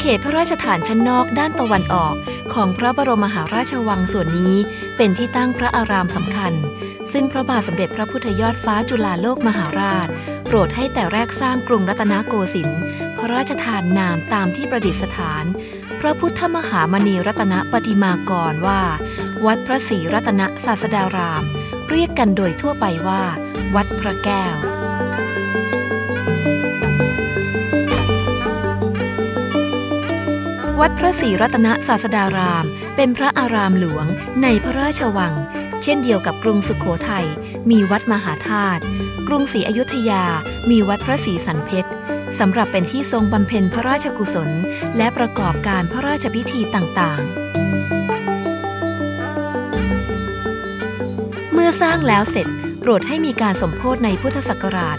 เขตพระราชฐานชั้นนอกด้านตะวันออก ของพระบรมมหาราชวังส่วนนี้เป็นที่ตั้งพระอารามสำคัญ ซึ่งพระบาทสมเด็จพระพุทธยอดฟ้าจุฬาโลกมหาราช โปรดให้แต่แรกสร้างกรุงรัตนโกสินทร์พระราชทานนามตามที่ประดิษฐาน พระพุทธมหามณีรัตนปฏิมากรว่า วัดพระศรีรัตนศาสดาราม เรียกกันโดยทั่วไปว่า วัดพระแก้ว วัดพระศรีรัตนศาสดาราม เป็นพระอารามหลวงในพระราชวัง เช่นเดียวกับกรุงสุขโขทัยมีวัดมหาธาตุกรุงศรีอยุธยา มีวัดพระศรีสันเพชรสำหรับเป็นที่ทรงบำเพ็ญพระราชกุศล และประกอบการพระราชพิธีต่างๆ เมื่อสร้างแล้วเสร็จโปรดให้มีการสมโพธในพุทธศักราช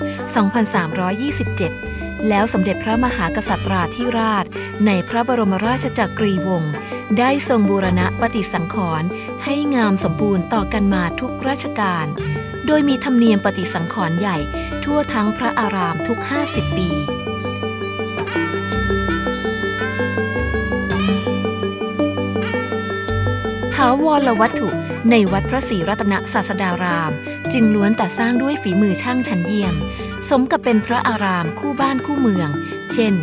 2327 แล้วสมเด็จพระมหากษัตราธิราช ในพระบรมราชจักรีวงศ์ได้ทรงบูรณะปฏิสังขรณ์ให้งามสมบูรณ์ต่อกันมาทุกราชการ โดยมีธรรมเนียมปฏิสังขรณ์ใหญ่ทั่วทั้งพระอารามทุก 50 ปีถาวรวัตถุในวัดพระศรีรัตนศาสดาราม จึงล้วนแต่สร้างด้วยฝีมือช่างชั้นเยี่ยม สมกับเป็นพระอารามคู่บ้านคู่เมือง เช่น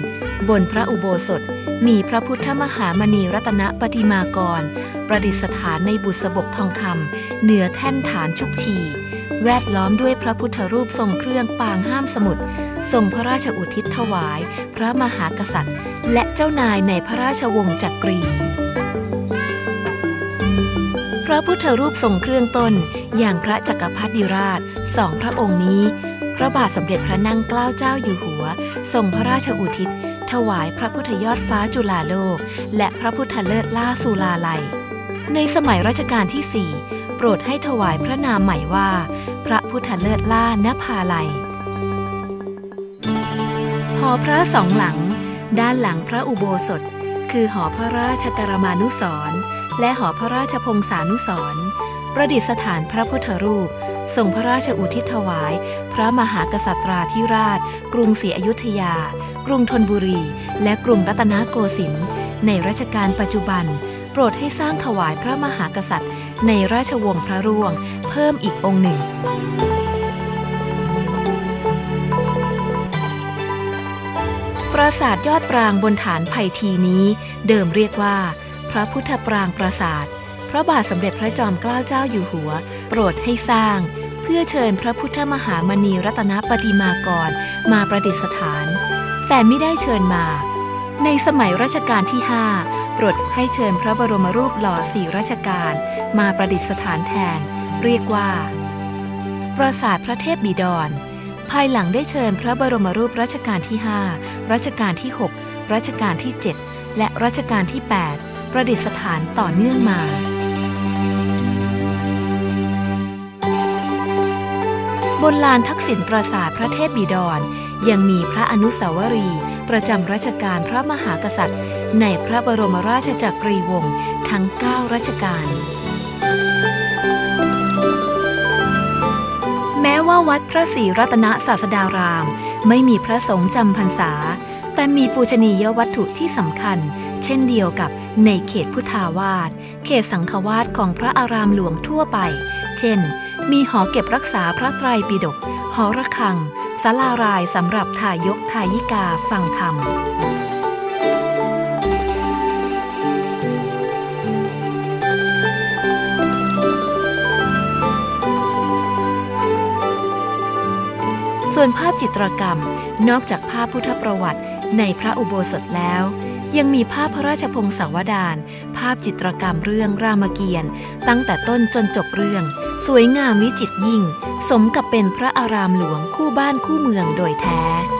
บนพระอุโบสถมีพระพุทธมหามณีรัตนปฏิมากร ประดิษฐานในบุษบกทองคำเหนือแท่นฐานชุกชี แวดล้อมด้วยพระพุทธรูปทรงเครื่องปางห้ามสมุทรทรงพระราชอุทิศถวาย พระมหากษัตริย์ และเจ้านายในพระราชวงศ์จักรี พระพุทธรูปทรงเครื่องต้น อย่างพระจักรพรรดิราชสองพระองค์นี้ พระบาทสมเด็จพระนั่งเกล้าเจ้าอยู่หัวทรงพระราชอุทิศ ถวายพระพุทธยอดฟ้าจุฬาโลก และพระพุทธเลิศล่าสุลาลัย ในสมัยรัชกาลที่ 4 โปรดให้ถวายพระนามใหม่ว่า พระพุทธเลิศล่านภาลัยหอพระสองหลัง ด้านหลังพระอุโบสถ คือหอพระราชกรมานุสรณ์และหอพระราชพงศานุสรณ์ประดิษฐานพระพุทธรูป ทรงพระราชอุทิศถวาย พระมหากษัตราธิราช กรุงศรีอยุธยา กรุงธนบุรี และกรุงรัตนโกสินทร์ในรัชกาลปัจจุบัน โปรดให้สร้างถวายพระมหากษัตริย์ ในราชวงศ์พระร่วง เพิ่มอีกองค์หนึ่งปราสาทยอดปรางบนฐานไผ่ทีนี้ เดิมเรียกว่า พระพุทธปรางปราสาท ระบาทสมเด็จพระจอมเกล้าเจ้าอยู่หัว โปรดให้สร้าง เพื่อเชิญพระพุทธมหามณีรัตนปฏิมากร มาประดิษฐาน แต่ไม่ได้เชิญมา ในสมัยรัชกาลที่ 5 โปรดให้เชิญพระบรมรูปหล่อสี่รัชกาลมาประดิษฐานแทน เรียกว่า ปราสาทพระเทพบิดร ภายหลังได้เชิญพระบรมรูปรัชกาลที่ 5 รัชกาลที่ 6 รัชกาลที่ 7 และรัชกาลที่ 8ประดิษฐานต่อเนื่องมา บนลานทักษิณปราสาทพระเทพบิดร ยังมีพระอนุสาวรีย์ประจำรัชกาลพระมหากษัตริย์ ในพระบรมราชจักรีวงศ์ทั้ง 9 รัชกาลแม้ว่าวัดพระศรีรัตนศาสดาราม ไม่มีพระสงฆ์จำพรรษา แต่มีปูชนียวัตถุที่สำคัญ เช่นเดียวกับในเขตพุทธาวาสเขตสังฆวาสของพระอารามหลวงทั่วไป เช่น มีหอเก็บรักษาพระไตรปิฎก หอระฆังศาลารายสำหรับทายกทายิกาฟังธรรม ส่วนภาพจิตรกรรมนอกจากภาพพุทธประวัติในพระอุโบสถแล้ว ยังมีภาพพระราชพงศาวดารภาพจิตรกรรมเรื่องรามเกียรติ์ตั้งแต่ต้นจนจบเรื่อง สวยงามวิจิตยิ่ง สมกับเป็นพระอารามหลวงคู่บ้านคู่เมืองโดยแท้「